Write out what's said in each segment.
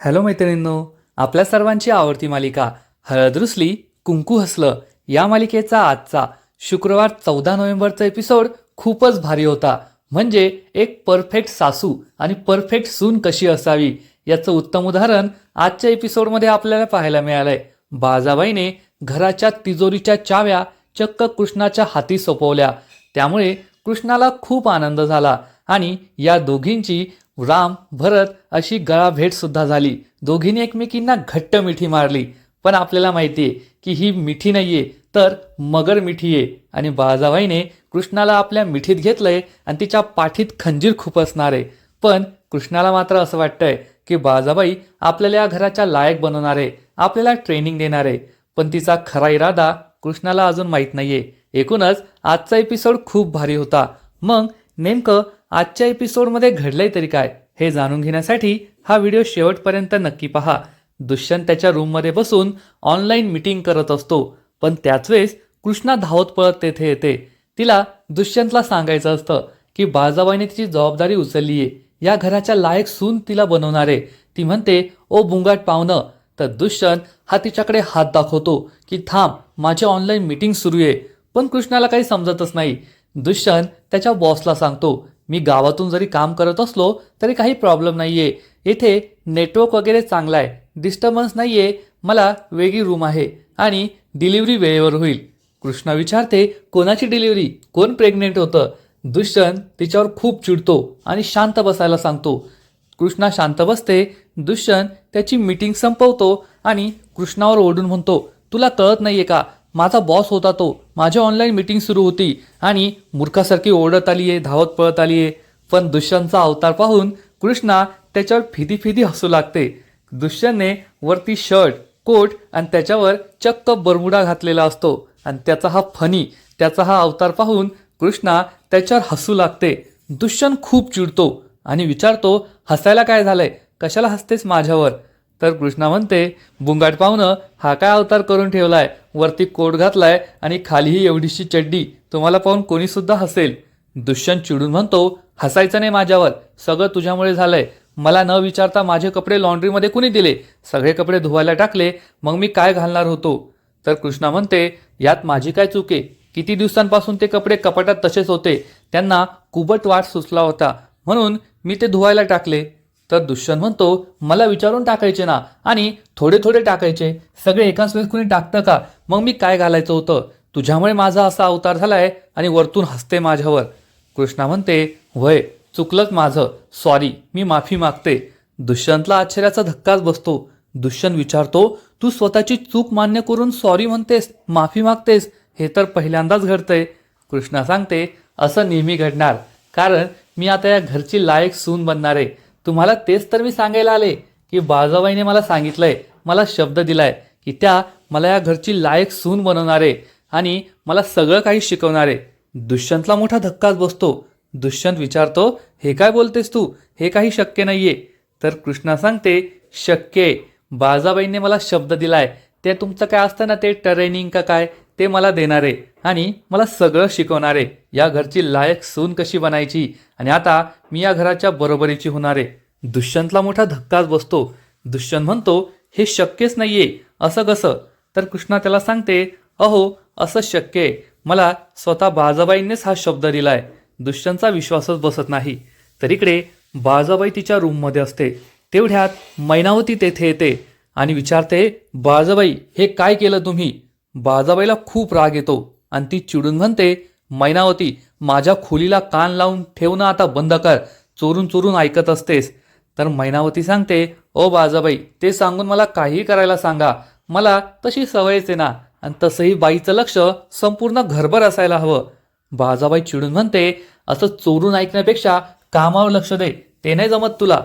Hello मैत्रिणींनो आपल्या सर्वांची आवडती मालिका हळद रुसली कुंकू हसलं या मालिकेचा आजचा शुक्रवार चौदा नोव्हेंबरचा एपिसोड खूपच भारी होता. म्हणजे एक परफेक्ट सासू आणि परफेक्ट सून कशी असावी याचं उत्तम उदाहरण आजच्या एपिसोडमध्ये आपल्याला पाहायला मिळालंय. बाजाबाईने घराच्या तिजोरीच्या चाव्या चक्क कृष्णाच्या हाती सोपवल्या. त्यामुळे कृष्णाला खूप आनंद झाला आणि या दोघींची राम भरत अशी गळा भेट सुद्धा झाली. दोघींनी एकमेकींना घट्ट मिठी मारली. पण आपल्याला माहिती आहे की ही मिठी नाहीये तर मगर मिठी आहे. आणि बाळाजाबाईने कृष्णाला आपल्या मिठीत घेतलंय आणि तिच्या पाठीत खंजीर खुपसणार आहे. पण कृष्णाला मात्र असं वाटतंय की बाळाजाबाई आपल्याला या घराच्या लायक बनवणार आहे आपल्याला ट्रेनिंग देणार आहे. पण तिचा खरा इरादा कृष्णाला अजून माहीत नाहीये. एकूणच आजचा एपिसोड खूप भारी होता. मग नेमकं आजच्या एपिसोडमध्ये घडलंय तरी काय हे जाणून घेण्यासाठी हा व्हिडिओ शेवटपर्यंत नक्की पहा. दुष्यंत त्याच्या रूममध्ये बसून ऑनलाईन मीटिंग करत असतो पण त्याच वेळेस कृष्णा धावत पळत तेथे येते. तिला दुष्यंतला सांगायचं असतं की बाळजाबाईने तिची जबाबदारी उचलली आहे या घराच्या लायक सून तिला बनवणारे. ती म्हणते ओ बुंगाट पाहुणं. तर दुष्यंत हा तिच्याकडे हात दाखवतो की थांब माझी ऑनलाईन मीटिंग सुरू आहे. पण कृष्णाला काही समजतच नाही. दुष्यंत त्याच्या बॉसला सांगतो मी गावातून जरी काम करत असलो तरी काही प्रॉब्लेम नाहीये. येथे नेटवर्क वगैरे चांगला आहे डिस्टर्बन्स नाहीये मला वेगळी रूम आहे आणि डिलिव्हरी वेळेवर होईल. कृष्णा विचारते कोणाची डिलिव्हरी कोण प्रेग्नेंट होतं? दुष्यंत तिच्यावर खूप चिडतो आणि शांत बसायला सांगतो. कृष्णा शांत बसते दुष्यंत त्याची मीटिंग संपवतो आणि कृष्णावर ओढून म्हणतो तुला कळत नाहीये का? माझा बॉस होता तो. माझी ऑनलाईन मीटिंग सुरू होती. आणि मूर्खासारखी ओढत आली आहे धावत पळत आली आहे पण दुष्यंतचा अवतार पाहून कृष्णा त्याच्यावर फिदी फिदी हसू लागते. दुष्यंतने वरती शर्ट कोट आणि त्याच्यावर चक्क बरमुडा घातलेला असतो. आणि त्याचा हा फनी त्याचा हा अवतार पाहून कृष्णा त्याच्यावर हसू लागते. दुष्यंत खूप चिडतो आणि विचारतो हसायला काय झालंय? कशाला हसतेस माझ्यावर? तर कृष्णा म्हणते बुंगाट पाहुणं हा काय अवतार करून ठेवलाय? वरती कोट घातलाय आणि खालीही एवढीशी चड्डी. तुम्हाला पाहून कोणी सुद्धा हसेल. दुष्यंत चिडून म्हणतो हसायचं नाही माझ्यावर. सगळं तुझ्यामुळे झालंय. मला न विचारता माझे कपडे लॉन्ड्रीमध्ये कुणी दिले? सगळे कपडे धुवायला टाकले. मग मी काय घालणार होतो? तर कृष्णा म्हणते यात माझी काय चूक आहे? किती दिवसांपासून ते कपडे कपाटात तसेच होते. त्यांना कुबट वाट सुचला होता. म्हणून मी ते धुवायला टाकले. तर दुष्यंत म्हणतो मला विचारून टाकायचे ना. आणि थोडे थोडे टाकायचे. सगळे एकाच वेळेस कुणी टाकतं का? मग मी काय घालायचं होतं? तुझ्यामुळे माझा असा अवतार झालाय आणि वरतून हसते माझ्यावर. कृष्णा म्हणते वय चुकलंच माझं. सॉरी मी माफी मागते. दुष्यंतला आश्चर्याचा धक्काच बसतो. दुष्यंत विचारतो तू स्वतःची चूक मान्य करून सॉरी म्हणतेस माफी मागतेस? हे तर पहिल्यांदाच घडतंय. कृष्णा सांगते असं नेहमी घडणार. कारण मी आता या घरची लायक सून बनणार आहे. तुम्हाला तेच तर मी सांगायला आले की बाळजाबाईने मला सांगितलंय मला शब्द दिलाय की त्या मला या घरची लायक सून बनवणार आहे आणि मला सगळं काही शिकवणार. आहे दुष्यंतला मोठा धक्काच बसतो. दुष्यंत विचारतो हे काय बोलतेस तू? हे काही शक्य नाहीये. तर कृष्णा सांगते शक्य आहे. बाळजाबाईंनी मला शब्द दिलाय. ते तुमचं काय असतं ना ते ट्रेनिंग का काय? ते मला देणार. आहे आणि मला सगळं शिकवणारे. या घरची लायक सून कशी बनायची? आणि आता मी या घराच्या बरोबरीची होणारे. दुष्यंतला मोठा धक्काच बसतो. दुष्यंत म्हणतो हे शक्यच नाहीये. असं कसं? तर कृष्णा त्याला सांगते अहो असं शक्य आहे. मला स्वतः बाजाबाईंनीच हा शब्द दिलाय. दुष्यंतचा विश्वासच बसत नाही. तर इकडे बाजाबाई तिच्या रूममध्ये असते. तेवढ्यात मैनावती तेथे येते आणि विचारते बाजाबाई हे काय केलं तुम्ही? बाजाबाईला खूप राग येतो. आणि ती चिडून म्हणते मैनावती माझ्या खोलीला कान लावून ठेवणं आता बंद कर. चोरून चोरून ऐकत असतेस. तर मैनावती सांगते ओ बाजाबाई ते सांगून मला काहीही करायला सांगा. मला तशी सवयच आहे ना. आणि तसंही बाईचं लक्ष संपूर्ण घरभर असायला हवं. बाजाबाई चिडून म्हणते असं चोरून ऐकण्यापेक्षा कामावर लक्ष दे. ते नाही जमत तुला.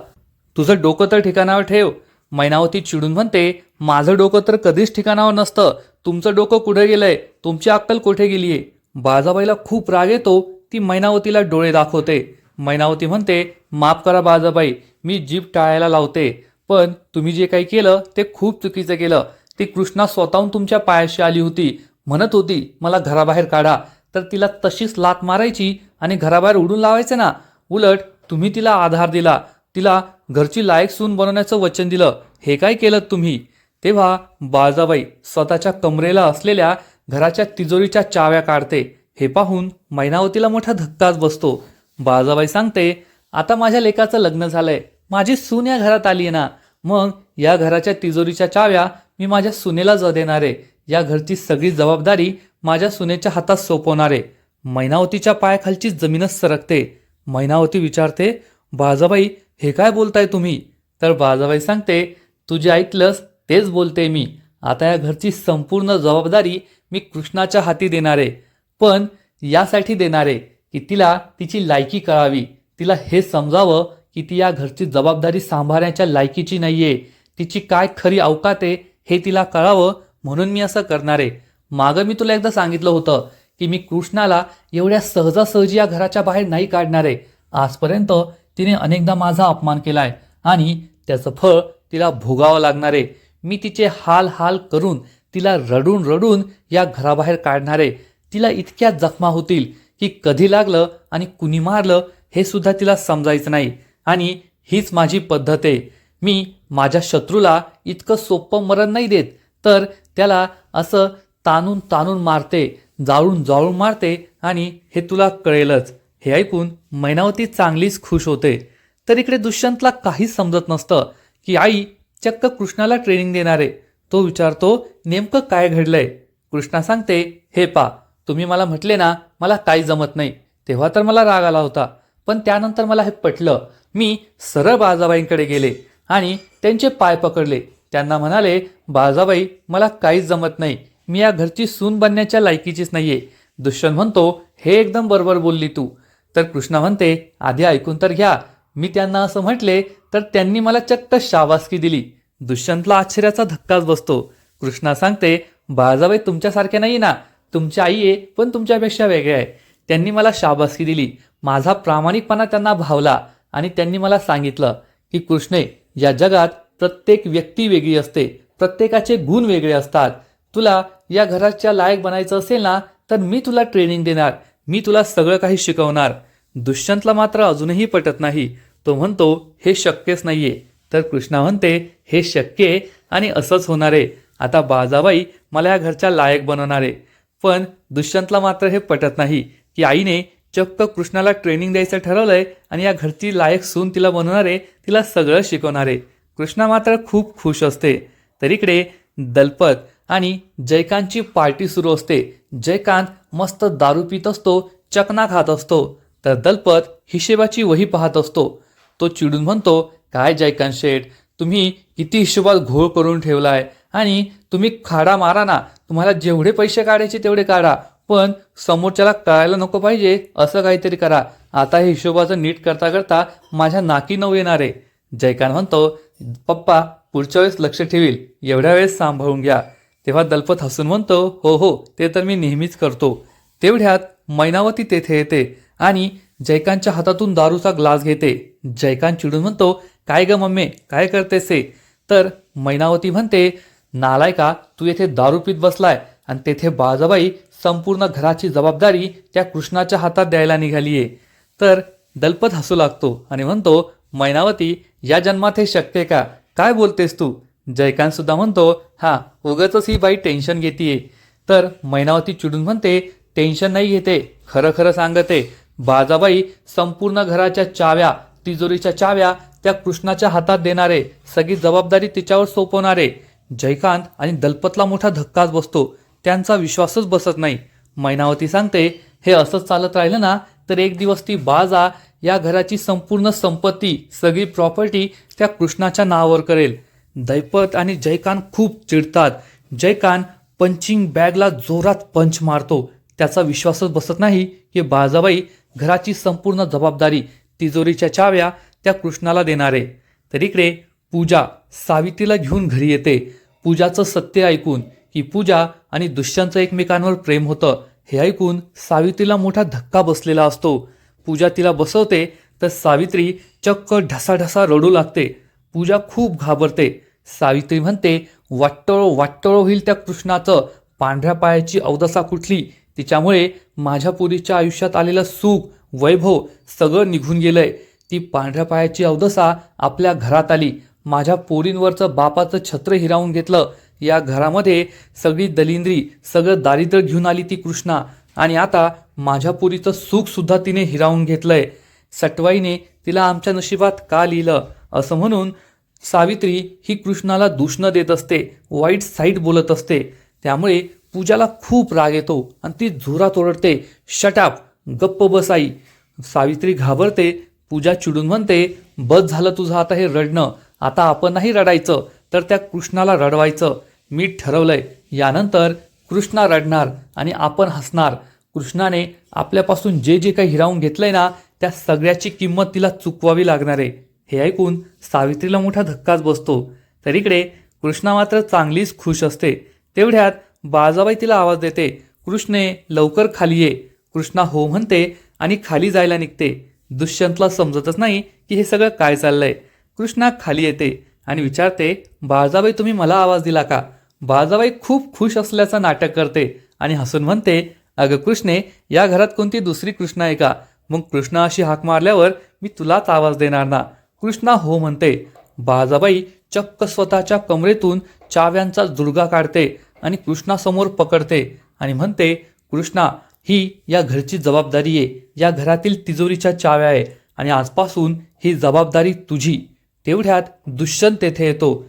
तुझं डोकं तर ठिकाणावर ठेव. मैनावती चिडून म्हणते माझं डोकं तर कधीच ठिकाणावर नसतं. तुमचं डोकं कुठे गेलंय? तुमची अक्कल कुठे गेलीये? बाजाबाईला खूप राग येतो ती मैनावतीला डोळे दाखवते. मैनावती म्हणते माफ करा बाजाबाई मी जीभ टाळायला लावते. पण तुम्ही जे काही केलं ते खूप चुकीचं केलं. ती कृष्णा स्वतःहून तुमच्या पायाशी आली होती. म्हणत होती मला घराबाहेर काढा. तर तिला तशीच लात मारायची आणि घराबाहेर उडून लावायचे ना. उलट तुम्ही तिला आधार दिला. तिला घरची लायक सून बनवण्याचं वचन दिलं. हे काय केलं तुम्ही? तेव्हा बाळजाबाई स्वतःच्या कमरेला असलेल्या घराच्या तिजोरीच्या चाव्या काढते. हे पाहून मैनावतीला मोठा धक्काच बसतो. बाळजाबाई सांगते आता माझ्या लेकाचं लग्न झालंय. माझी सून या घरात आली आहे ना. मग या घराच्या तिजोरीच्या चाव्या मी माझ्या सुनेला ज देणार. आहे या घरची सगळी जबाबदारी माझ्या सुनेच्या हातात सोपवणार. आहे मैनावतीच्या पायाखालची जमीनच सरकते. मैनावती विचारते बाळजाबाई हे काय बोलताय तुम्ही? तर बाळजाबाई सांगते तू जे ऐकलंस तेच बोलते मी. आता या घरची संपूर्ण जबाबदारी मी कृष्णाच्या हाती देणार. आहे पण यासाठी देणार आहे की तिला तिची लायकी कळावी. तिला हे समजावं की ती या घरची जबाबदारी सांभाळण्याच्या लायकीची नाही आहे तिची काय खरी अवकात आहे हे तिला कळावं म्हणून मी असं करणार. आहे मागं मी तुला एकदा सांगितलं होतं की मी कृष्णाला एवढ्या सहजासहजी या घराच्या बाहेर नाही काढणार. आहे आजपर्यंत तिने अनेकदा माझा अपमान केलाय आणि त्याचं फळ तिला भोगावं लागणार. आहे मी तिचे हाल हाल करून तिला रडून रडून या घराबाहेर काढणार. आहे तिला इतक्या जखमा होतील की कधी लागलं आणि कुणी मारलं हे सुद्धा तिला समजायचं नाही. आणि हीच माझी पद्धत आहे. मी माझ्या शत्रूला इतकं सोपं मरण नाही देत तर त्याला असं ताणून ताणून मारते जाळून जाळून मारते आणि हे तुला कळेलच. हे ऐकून मैनावती चांगलीच खुश होते. तर इकडे दुष्यंतला काहीच समजत नसतं की आई चक्क कृष्णाला ट्रेनिंग देणार. आहे तो विचारतो नेमकं काय घडलंय? कृष्णा सांगते हे पा तुम्ही मला म्हटले ना मला काही जमत नाही. तेव्हा तर मला राग आला होता. पण त्यानंतर मला हे पटलं. मी सरळ बाळजाबाईंकडे गेले आणि त्यांचे पाय पकडले. त्यांना म्हणाले बाळजाबाई मला काहीच जमत नाही. मी या घरची सून बनण्याच्या लायकीचीच नाहीये. दुष्यंत म्हणतो हे एकदम बरोबर बोलली तू. तर कृष्णा म्हणते आधी ऐकून तर घ्या. मी त्यांना असं म्हटले तर त्यांनी मला चक्क शाबासकी दिली. दुष्यंतला आश्चर्याचा धक्काच बसतो. कृष्णा सांगते बाळजाबाई तुमच्यासारख्या नाही ना. तुमची आई आहे पण तुमच्यापेक्षा वेगळे आहे. त्यांनी मला शाबासकी दिली. माझा प्रामाणिकपणा त्यांना भावला आणि त्यांनी मला सांगितलं की कृष्णे या जगात प्रत्येक व्यक्ती वेगळी असते. प्रत्येकाचे गुण वेगळे असतात. तुला या घराच्या लायक बनायचं असेल ना तर मी तुला ट्रेनिंग देणार. मी तुला सगळं काही शिकवणार. दुष्यंतला मात्र अजूनही पटत नाही. तो म्हणतो हे शक्यच नाहीये. तर कृष्णा म्हणते हे शक्य आहे आणि असंच होणार. आहे आता बाजाबाई मला या घरच्या लायक बनवणार. आहे पण दुष्यंतला मात्र हे पटत नाही की आईने चक्क कृष्णाला ट्रेनिंग द्यायचं ठरवलंय आणि या घरची लायक सून तिला बनवणार आहे तिला सगळं शिकवणार. आहे कृष्णा मात्र खूप खुश असते. तर इकडे दलपत आणि जयकांतची पार्टी सुरू असते. जयकांत मस्त दारू पित असतो चकना खात असतो तर दलपत हिशेबाची वही पाहत असतो. तो चिडून म्हणतो काय जयकांत शेठ तुम्ही किती हिशोबात घोळ करून ठेवलाय आणि तुम्ही खाडा मारा ना तुम्हाला जेवढे पैसे काढायचे तेवढे काढा पण समोरच्याला कळायला नको पाहिजे असं काहीतरी करा. आता हे हिशोबाचं नीट करता करता माझ्या नाकी नऊ येणार आहे. जयकांत म्हणतो पप्पा पुढच्या वेळेस लक्ष ठेवील एवढ्या वेळेस सांभाळून घ्या. तेव्हा दलपत हसून म्हणतो हो हो ते तर मी नेहमीच करतो. तेवढ्यात मैनावती तेथे येते आणि जयकांतच्या हातातून दारूचा ग्लास घेते. जयकांत चिडून म्हणतो काय ग मम्मी काय करतेस हे? तर मैनावती म्हणते नालायका तू येथे दारू पीत बसलाय आणि तेथे बाजाबाई संपूर्ण घराची जबाबदारी त्या कृष्णाच्या हातात द्यायला निघालीये तर दलपत हसू लागतो आणि म्हणतो मैनावती या जन्मात हे शक्य का? काय बोलतेस तू? जयकांत सुद्धा म्हणतो हा उगाचच ही बाई टेन्शन घेतीये. तर मैनावती चिडून म्हणते टेन्शन नाही घेते खरं खरं सांगते. बाजाबाई संपूर्ण घराच्या चाव्या तिजोरीच्या चाव्या त्या कृष्णाच्या हातात देणारे सगळी जबाबदारी तिच्यावर सोपवणारे. जयकांत आणि दलपतला मोठा धक्काच बसतो. त्यांचा विश्वासच बसत नाही. मैनावती सांगते हे असंच चालत राहिलं ना तर एक दिवस ती बाजा या घराची संपूर्ण संपत्ती सगळी प्रॉपर्टी त्या कृष्णाच्या नावावर करेल. दैपत आणि जयकान खूप चिडतात. जयकान पंचिंग बॅगला जोरात पंच मारतो. त्याचा विश्वासच बसत नाही की बाळजाबाई घराची संपूर्ण जबाबदारी तिजोरीच्या चाव्या त्या कृष्णाला देणारे. तर इकडे पूजा सावित्रीला घेऊन घरी येते. पूजाचं सत्य ऐकून की पूजा आणि दुष्यंतचं एकमेकांवर प्रेम होतं हे ऐकून सावित्रीला मोठा धक्का बसलेला असतो. पूजा तिला बसवते तर सावित्री चक्क ढसाढसा रडू लागते. पूजा खूप घाबरते. सावित्री म्हणते वाट्टळो वाट्टळो होईल त्या कृष्णाचं. पांढऱ्या पायाची अवदसा कुठली? तिच्यामुळे माझ्या पुरीच्या आयुष्यात आलेलं सुख वैभव सगळं निघून गेलंय. ती पांढऱ्या पायाची अवदसा आपल्या घरात आली. माझ्या पोरींवरचं बापाचं छत्र हिरावून घेतलं. या घरामध्ये सगळी दलिंद्री सगळं दारिद्र्य घेऊन आली ती कृष्णा. आणि आता माझ्या पोरीचं सुखसुद्धा तिने हिरावून घेतलंय. सटवाईने तिला आमच्या नशिबात का लिहिलं? असं म्हणून सावित्री ही कृष्णाला दूषणं देत असते वाईट साईट बोलत असते. त्यामुळे पूजाला खूप राग येतो आणि ती झुरात ओरडते शटाप गप्प बसाई सावित्री घाबरते पूजा चिडून म्हणते बस झालं तुझं आता हे रडणं. आता आपण नाही रडायचं तर त्या कृष्णाला रडवायचं. मी ठरवलंय यानंतर कृष्णा रडणार आणि आपण हसणार. कृष्णाने आपल्यापासून जे जे काही हिरावून घेतलंय ना त्या सगळ्याची किंमत तिला चुकवावी लागणार आहे. हे ऐकून सावित्रीला मोठा धक्काच बसतो. तर इकडे कृष्णा मात्र चांगलीच खुश असते. तेवढ्यात बाळजाबाई तिला आवाज देते कृष्णे लवकर खाली ये. कृष्णा हो म्हणते आणि खाली जायला निघते. दुष्यंतला समजतच नाही की हे सगळं काय चाललंय. कृष्णा खाली येते आणि विचारते बाळजाबाई तुम्ही मला आवाज दिला का? बाळजाबाई खूप खुश असल्याचं नाटक करते आणि हसून म्हणते अगं कृष्णे या घरात कोणती दुसरी कृष्णा आहे का? मग कृष्णा अशी हाक मारल्यावर मी तुलाच आवाज देणार ना. कृष्णा हो म्हणते बाजाबाई चक्क स्वतःच्या कमरेतून चाव्यांचा जुडगा काढते आणि कृष्णासमोर पकडते आणि म्हणते कृष्णा ही या घरची जबाबदारी आहे. या घरातील तिजोरीच्या चाव्या आहे आणि आजपासून ही जबाबदारी तुझी. तेवढ्यात दुष्यंत तेथे येतो.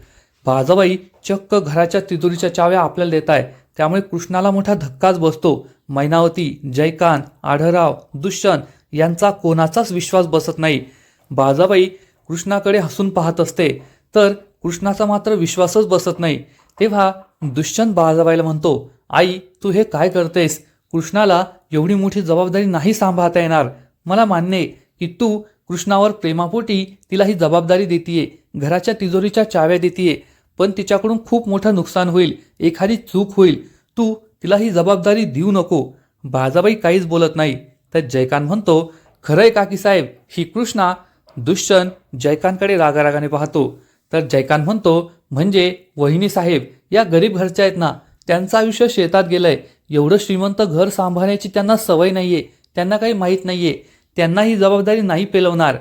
बाजाबाई चक्क घराच्या तिजोरीच्या चाव्या आपल्याला देत आहे. त्यामुळे कृष्णाला मोठा धक्काच बसतो. मैनावती जयकांत आढळराव दुष्यंत यांचा कोणाचाच विश्वास बसत नाही. बाजाबाई कृष्णाकडे हसून पाहत असते. तर कृष्णाचा मात्र विश्वासच बसत नाही. तेव्हा दुष्यंत बाजाबाईला म्हणतो आई तू हे काय करतेस? कृष्णाला एवढी मोठी जबाबदारी नाही सांभाळता येणार. मला मान्य की तू कृष्णावर प्रेमापोटी तिला ही जबाबदारी देतीये घराच्या तिजोरीच्या चाव्या देतीये पण तिच्याकडून खूप मोठं नुकसान होईल एखादी चूक होईल. तू तिला ही जबाबदारी देऊ नको. बाजाबाई काहीच बोलत नाही. तर जयकांत म्हणतो खरंय काकीसाहेब ही कृष्णा दुष्यंत जयकांतकडे रागारागाने पाहतो. तर जयकांत म्हणतो म्हणजे वहिनी साहेब या गरीब घरच्या आहेत ना त्यांचं आयुष्य शेतात गेलंय. एवढं श्रीमंत घर सांभाळण्याची त्यांना सवय नाहीये त्यांना काही माहीत नाहीये. त्यांना ही जबाबदारी नाही पेलवणार.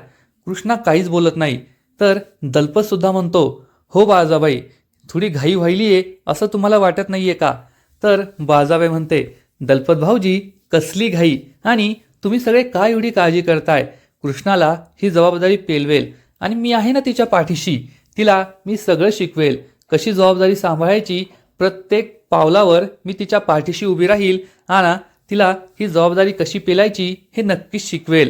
कृष्णा काहीच बोलत नाही. तर दलपत सुद्धा म्हणतो हो बाळजाबाई थोडी घाई व्हायली आहे असं तुम्हाला वाटत नाही आहे का? तर बाळजाबाई म्हणते दलपत भाऊजी कसली घाई? आणि तुम्ही सगळे काय एवढी काळजी करताय? कृष्णाला ही जबाबदारी पेलवेल आणि मी आहे ना तिच्या पाठीशी. तिला मी सगळं शिकवेल. कशी जबाबदारी सांभाळायची? प्रत्येक पावलावर मी तिच्या पाठीशी उभी राहील. आणि तिला ही जबाबदारी कशी पेलायची हे नक्कीच शिकवेल.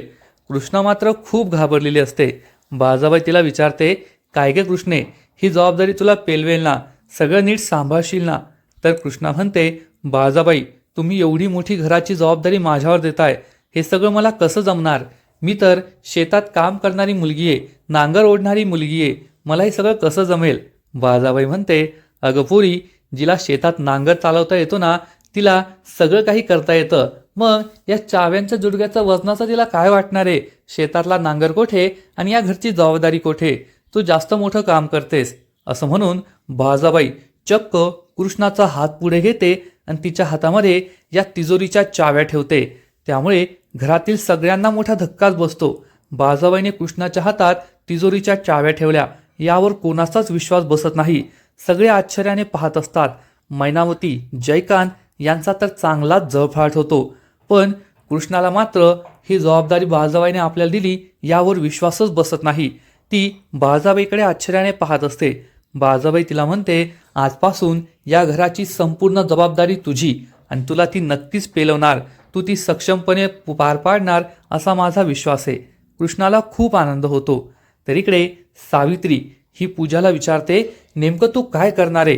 कृष्णा मात्र खूप घाबरलेली असते. बाजाबाई तिला विचारते काय गे कृष्णे ही जबाबदारी तुला पेलवेल ना? सगळं नीट सांभाळशील ना? तर कृष्णा म्हणते बाजाबाई तुम्ही एवढी मोठी घराची जबाबदारी माझ्यावर देताय. हे सगळं मला कसं जमणार? मी तर शेतात काम करणारी मुलगी आहे नांगर ओढणारी मुलगी आहे मला हे सगळं कसं जमेल? बाजाबाई म्हणते अगं जिला शेतात नांगर चालवता येतो ना तिला सगळं काही करता येतं. मग या चाव्यांच्या जुडग्याचा वजनाचा तिला काय वाटणार आहे? शेतातला नांगर कोठे आणि या घरची जबाबदारी कोठे? तू जास्त मोठं काम करतेस. असं म्हणून बाजाबाई चक्क कृष्णाचा हात पुढे घेते आणि तिच्या हातामध्ये या तिजोरीच्या चाव्या ठेवते. त्यामुळे घरातील सगळ्यांना मोठा धक्काच बसतो. बाजाबाईने कृष्णाच्या हातात तिजोरीच्या चाव्या ठेवल्या. यावर कोणाचाच विश्वास बसत नाही. सगळे आश्चर्याने पाहत असतात. मैनावती जयकांत यांचा तर चांगलाच जळफाट होतो. पण कृष्णाला मात्र ही जबाबदारी बाळजाबाईने आपल्याला दिली यावर विश्वासच बसत नाही. ती बाळजाबाईकडे आश्चर्याने पाहत असते. बाळजाबाई तिला म्हणते आजपासून या घराची संपूर्ण जबाबदारी तुझी आणि तुला ती नक्कीच पेलवणार. तू ती सक्षमपणे पार पाडणार असा माझा विश्वास आहे. कृष्णाला खूप आनंद होतो. तर इकडे सावित्री ही पूजाला विचारते नेमकं तू काय करणार आहे?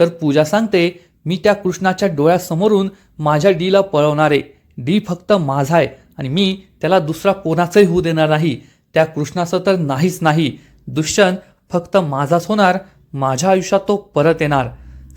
तर पूजा सांगते मी त्या कृष्णाच्या डोळ्यासमोरून माझ्या डीला पळवणार आहे. डी फक्त माझा आहे आणि मी त्याला दुसरा कोणाचंही होऊ देणार नाही. त्या कृष्णाचं तर नाहीच नाही. दुष्यंत फक्त माझाच होणार. माझ्या आयुष्यात तो परत येणार.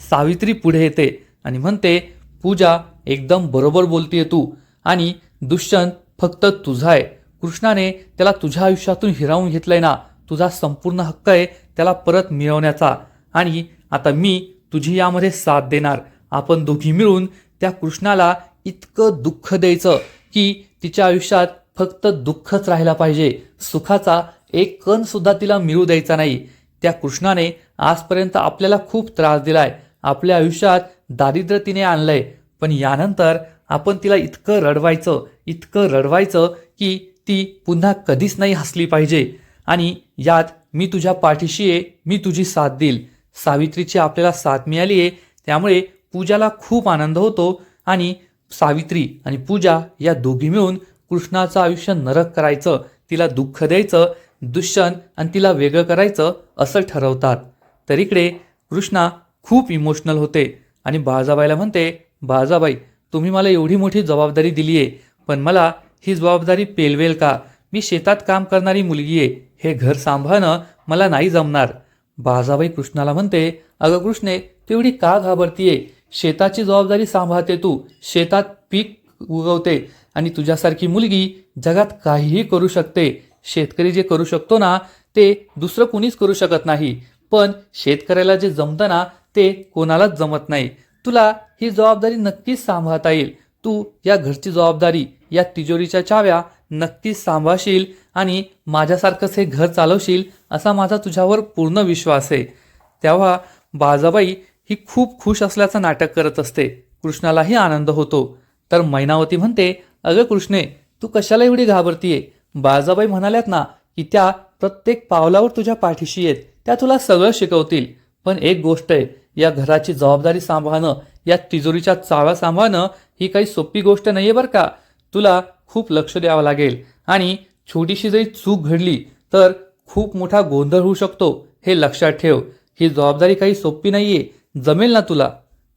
सावित्री पुढे येते आणि म्हणते पूजा एकदम बरोबर बोलतीये तू. आणि दुष्यंत फक्त तुझा आहे. कृष्णाने त्याला तुझ्या आयुष्यातून हिरावून घेतलंय ना तुझा संपूर्ण हक्क आहे त्याला परत मिळवण्याचा. आणि आता मी तुझी यामध्ये साथ देणार. आपण दोघी मिळून त्या कृष्णाला इतकं दुःख द्यायचं की तिच्या आयुष्यात फक्त दुःखच राहिला पाहिजे. सुखाचा एक कण सुद्धा तिला मिळू द्यायचा नाही. त्या कृष्णाने आजपर्यंत आपल्याला खूप त्रास दिलाय. आपल्या आयुष्यात दारिद्र्य तिने आणलंय. पण यानंतर आपण तिला इतकं रडवायचं इतकं रडवायचं की ती पुन्हा कधीच नाही हसली पाहिजे. आणि यात मी तुझ्या पाठीशी आहे मी तुझी साथ देईल. सावित्रीची आपल्याला साथ मिळाली आहे त्यामुळे पूजाला खूप आनंद होतो आणि सावित्री आणि पूजा या दोघी मिळून कृष्णाचं आयुष्य नरक करायचं तिला दुःख द्यायचं दुष्यंत आणि तिला वेगळं करायचं असं ठरवतात. तर इकडे कृष्णा खूप इमोशनल होते आणि बाळजाबाईला म्हणते बाजाबाई तुम्ही मला एवढी मोठी जबाबदारी दिली आहे पण मला ही जबाबदारी पेलवेल का? मी शेतात काम करणारी मुलगी आहे हे घर सांभाळणं मला नाही जमणार. बाजाबाई कृष्णाला म्हणते अगं कृष्णे तेवढी का घाबरतीये? शेताची जबाबदारी सांभाळते तू शेतात पीक उगवते आणि तुझ्यासारखी मुलगी जगात काहीही करू शकते. शेतकरी जे करू शकतो ना ते दुसरं कुणीच करू शकत नाही. पण शेतकऱ्याला जे जमतं ना ते कोणालाच जमत नाही. तुला ही जबाबदारी नक्कीच सांभाळता येईल. तू या घरची जबाबदारी या तिजोरीच्या चाव्या नक्कीच सांभाळशील आणि माझ्यासारखंच हे घर चालवशील असा माझा तुझ्यावर पूर्ण विश्वास आहे. तेव्हा बाजाबाई ही खूप खुश असल्याचं नाटक करत असते. कृष्णालाही आनंद होतो. तर मैनावती म्हणते अगं कृष्णे तू कशाला एवढी घाबरतीये? बाजाबाई म्हणाल्यात ना की त्या प्रत्येक पावलावर तुझ्या पाठीशी आहेत त्या तुला सगळं शिकवतील. पण एक गोष्ट आहे या घराची जबाबदारी सांभाळणं या तिजोरीच्या चाव्या सांभाळणं ही काही सोपी गोष्ट नाहीये बरं का? तुला खूप लक्ष द्यावं लागेल. आणि छोटीशी जरी चूक घडली तर खूप मोठा गोंधळ होऊ शकतो. हे लक्षात ठेव. ही जबाबदारी काही सोपी नाहीये. जमेल ना तुला.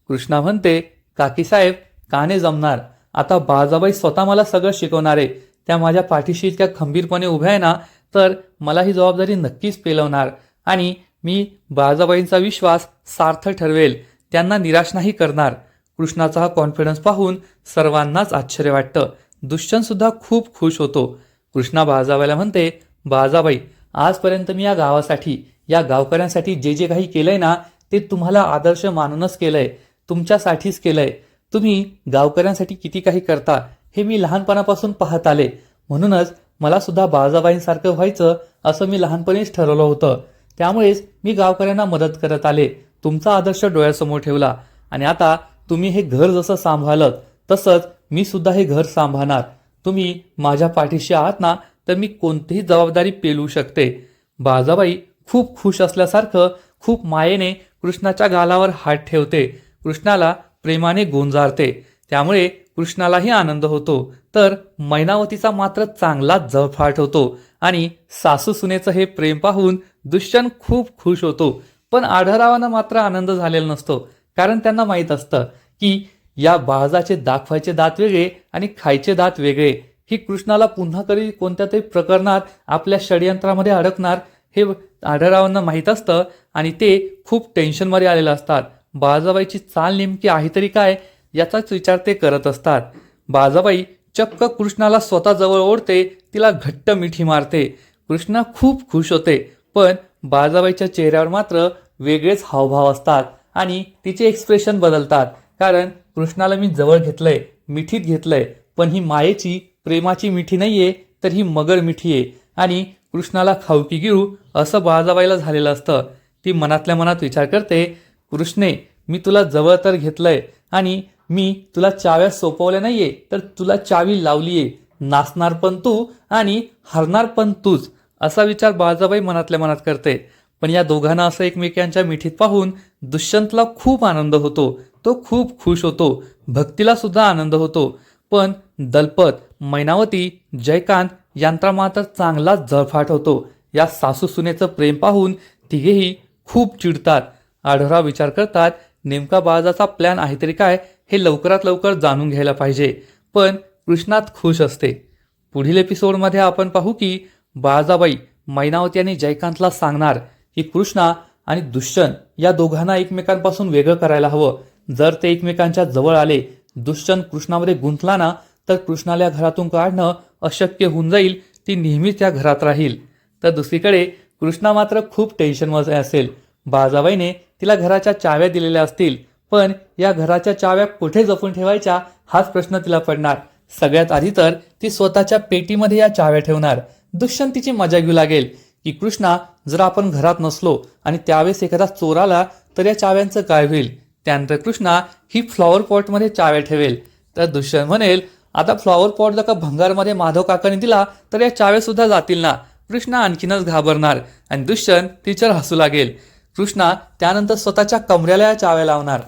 कृष्णा म्हणते काकीसाहेब काने जमणार. आता बाजाबाई स्वतः मला सगळं शिकवणार. आहे त्या माझ्या पाठीशी इतक्या खंबीरपणे उभ्या आहे ना तर मला ही जबाबदारी नक्कीच पेलवणार. आणि मी बाळजाबाईंचा विश्वास सार्थ ठरवेल. त्यांना निराश नाही करणार. कृष्णाचा हा कॉन्फिडन्स पाहून सर्वांनाच आश्चर्य वाटतं. दुष्यंतसुद्धा खूप खुश होतो. कृष्णा बाळजाबाईला म्हणते बाळजाबाई आजपर्यंत मी या गावासाठी या गावकऱ्यांसाठी जे जे काही केलंय ना ते तुम्हाला आदर्श मानूनच केलंय. तुमच्यासाठीच केलंय. तुम्ही गावकऱ्यांसाठी किती काही करता हे मी लहानपणापासून पाहत आले. म्हणूनच मला सुद्धा बाळजाबाईंसारखं व्हायचं असं मी लहानपणीच ठरवलं होतं. त्यामुळेच मी गावकऱ्यांना मदत करत आले. तुमचा आदर्श डोळ्यासमोर ठेवला. आणि आता तुम्ही हे घर जसं सांभाळत तसंच मी सुद्धा हे घर सांभाळणार. तुम्ही माझ्या पाठीशी आहात ना तर मी कोणतीही जबाबदारी पेलू शकते. बाजाबाई खूप खुश असल्यासारखं खूप मायेने कृष्णाच्या गालावर हात ठेवते. कृष्णाला प्रेमाने गोंजारते त्यामुळे कृष्णालाही आनंद होतो. तर मैनावतीचा मात्र चांगलाच जळफाट होतो. आणि सासू सुनेचं हे प्रेम पाहून दुष्यंत खूप खुश होतो. पण आढळरावांना मात्र आनंद झालेला नसतो. कारण त्यांना माहीत असतं की या बाळाचे दाखवायचे दात वेगळे आणि खायचे दात वेगळे. ही कृष्णाला पुन्हा कधी कोणत्या तरी प्रकरणात आपल्या षडयंत्रामध्ये अडकणार हे आढळरावांना माहीत असतं आणि ते खूप टेन्शनमध्ये आलेले असतात. बाळाबाईची चाल नेमकी आहे तरी काय याचाच विचार ते करत असतात. बाळाबाई चक्क कृष्णाला स्वतः जवळ ओढते तिला घट्ट मिठी मारते. कृष्णा खूप खुश होते पण बाळजाबाईच्या चेहऱ्यावर मात्र वेगळेच हावभाव असतात आणि तिचे एक्सप्रेशन बदलतात. कारण कृष्णाला मी जवळ घेतलंय मिठीत घेतलंय पण ही मायेची प्रेमाची मिठी नाहीये तर ही मगर मिठी आहे आणि कृष्णाला खाऊकी गिळू असं बाळाबाईला झालेलं असतं. ती मनातल्या मनात विचार करते कृष्णे मी तुला जवळ तर घेतलंय आणि मी तुला चाव्या सोपवल्या नाहीये तर तुला चावी लावलीये. नाचणार पण तू आणि हरणार पण तूच असा विचार बाळजाबाई मनातल्या मनात करते. पण या दोघांना असं एकमेकांच्या मिठीत पाहून दुष्यंतला खूप आनंद होतो. तो खूप खुश होतो. भक्तीला सुद्धा आनंद होतो. पण दलपत मैनावती जयकांत यांचा मात्र चांगलाच जळफाट होतो. या सासू सुनेचं प्रेम पाहून तिघेही खूप चिडतात. आढळा विचार करतात नेमका बाळाचा प्लॅन आहे तरी काय हे लवकरात लवकर जाणून घ्यायला पाहिजे. पण कृष्णात खुश असते. पुढील एपिसोडमध्ये आपण पाहू की बाळजाबाई मैनावती आणि जयकांतला सांगणार की कृष्णा आणि दुष्यंत या दोघांना एकमेकांपासून वेगळं करायला हवं. जर ते एकमेकांच्या जवळ आले दुष्यंत कृष्णामध्ये गुंतला ना तर कृष्णाला घरातून काढणं अशक्य होऊन जाईल. ती नेहमीच त्या घरात राहील. तर दुसरीकडे कृष्णा मात्र खूप टेन्शनमध्ये असेल. बाळजाबाईने तिला घराच्या चाव्या दिलेल्या असतील पण या घराच्या चाव्या कुठे जपून ठेवायच्या हाच प्रश्न तिला पडणार. सगळ्यात आधी तर ती स्वतःच्या पेटीमध्ये या चाव्या ठेवणार. दुष्यंतीची मजा घेऊ लागेल. की कृष्णा जर आपण घरात नसलो आणि त्यावेळेस एखादा चोर आला तर या चाव्यांचं काय होईल? त्यानंतर कृष्णा ही फ्लॉवर पॉटमध्ये चाव्या ठेवेल. तर दुष्यंत म्हणेल आता फ्लॉवर पॉट जर का भंगारमध्ये माधव काकाने दिला तर या चाव्या सुद्धा जातील ना? कृष्णा आणखीनच घाबरणार आणि दुष्यंत तिच्यावर हसू लागेल. कृष्णा त्यानंतर स्वतःच्या कमऱ्याला या चाव्या लावणार.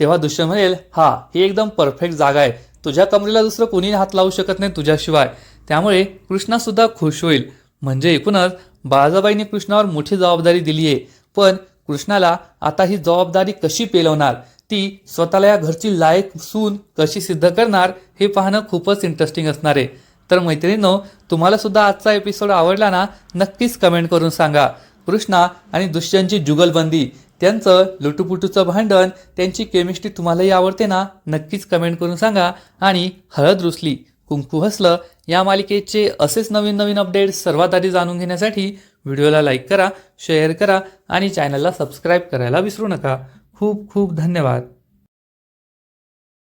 तेव्हा दुष्यंत म्हणेल हा ही एकदम परफेक्ट जागा आहे. तुझ्या कमरेला दुसरं कोणी हात लावू शकत नाही तुझ्याशिवाय. त्यामुळे कृष्णासुद्धा खुश होईल. म्हणजे एकूणच बाळाजाबाईंनी कृष्णावर मोठी जबाबदारी दिली आहे. पण कृष्णाला आता ही जबाबदारी कशी पेलवणार? ती स्वतःला या घरची लायक सून कशी सिद्ध करणार? हे पाहणं खूपच इंटरेस्टिंग असणार आहे. तर मैत्रिणींनो तुम्हाला सुद्धा आजचा एपिसोड आवडला ना नक्कीच कमेंट करून सांगा. कृष्णा आणि दुष्यंतची जुगलबंदी. त्यांचं लुटुपुटूचं भांडण त्यांची केमिस्ट्री तुम्हालाही आवडते ना नक्कीच कमेंट करून सांगा. आणि हळद रुसली कुंकू हसलं या मालिकेचे असेच नवीन नवीन अपडेट्स सर्वात आधी जाणून घेण्यासाठी व्हिडिओला लाईक करा शेअर करा आणि चॅनलला सबस्क्राईब करायला विसरू नका. खूप खूप धन्यवाद.